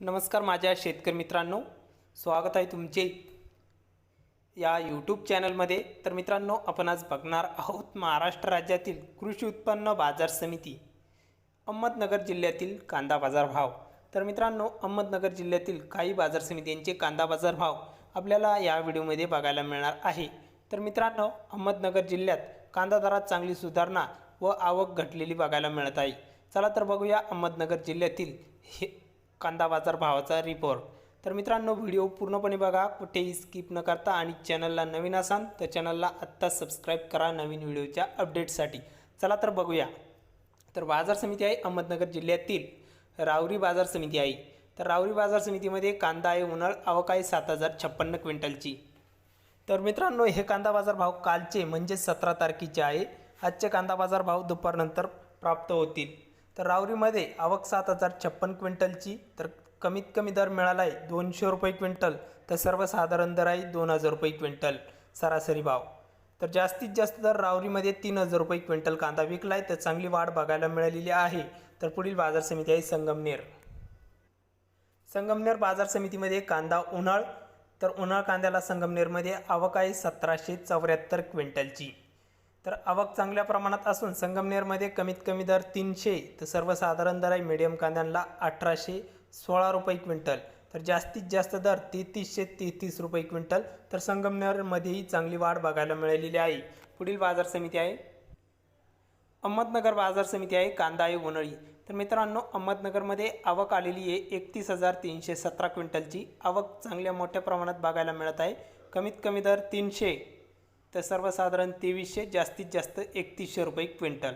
नमस्कार माझ्या शेतकरी मित्रांनो. स्वागत आहे तुमचे या यूट्यूब चॅनलमध्ये तर मित्रांनो आपण आज बघणार आहोत महाराष्ट्र राज्यातील कृषी उत्पन्न बाजार समिती अहमदनगर जिल्ह्यातील कांदा बाजार भाव. तर मित्रांनो अहमदनगर जिल्ह्यातील काही बाजार समित्यांचे कांदा बाजार भाव आपल्याला या व्हिडिओमध्ये बघायला मिळणार आहे. तर मित्रांनो अहमदनगर जिल्ह्यात कांदा दरात चांगली सुधारणा व आवक घटलेली बघायला मिळत आहे. चला तर बघूया अहमदनगर जिल्ह्यातील हे कांदा बाजार भावाचा रिपोर्ट तर मित्रांनो व्हिडिओ पूर्णपणे बघा. कुठेही स्किप न करता आणि चॅनलला नवीन असाल तर चॅनलला आत्ता सबस्क्राईब करा नवीन व्हिडिओच्या अपडेटसाठी चला तर बघूया. तर बाजार समिती आहे अहमदनगर जिल्ह्यातील रावरी बाजार समिती आहे. तर रावरी बाजार समितीमध्ये कांदा आहे उन्हाळ आवक आहे सात हजार छप्पन्न क्विंटलची. तर मित्रांनो हे कांदा बाजार भाव कालचे म्हणजे सतरा तारखेचे आहे. आजचे कांदा बाजार भाव दुपारनंतर प्राप्त होतील. तर रावरीमध्ये आवक सात हजार छप्पन क्विंटलची तर कमीत कमी दर मिळाला आहे दोनशे रुपये क्विंटल तर सर्वसाधारण दर आहे दोन हजार रुपये क्विंटल. सरासरी भाव. तर जास्तीत जास्त दर रावरीमध्ये तीन हजार रुपये क्विंटल कांदा विकला आहे तर चांगली वाढ बघायला मिळालेली आहे. तर पुढील बाजार समिती आहे संगमनेर. संगमनेर बाजार समितीमध्ये कांदा उन्हाळ तर उन्हाळ कांद्याला संगमनेरमध्ये आवक आहे सतराशे चौऱ्याहत्तर क्विंटलची. तर आवक चांगल्या प्रमाणात असून संगमनेरमध्ये कमीत कमी दर तीनशे तर सर्वसाधारण दर आहे मिडियम कांद्यांना अठराशे सोळा रुपये क्विंटल. तर जास्तीत जास्त दर तेहतीसशे तेहतीस रुपये क्विंटल. तर संगमनेरमध्येही चांगली वाढ बघायला मिळालेली आहे. पुढील बाजार समिती आहे. अहमदनगर बाजार समिती आहे कांदा आहे उन्हाळी. तर मित्रांनो अहमदनगरमध्ये आवक आलेली आहे एकतीस हजार तीनशे सतरा क्विंटलची. आवक चांगल्या मोठ्या प्रमाणात बघायला मिळत आहे. कमीत कमी दर तीनशे तर सर्वसाधारण तेवीसशे जास्तीत जास्त एकतीसशे रुपये क्विंटल.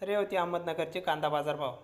तर हे होते अहमदनगरचे कांदा बाजार भाव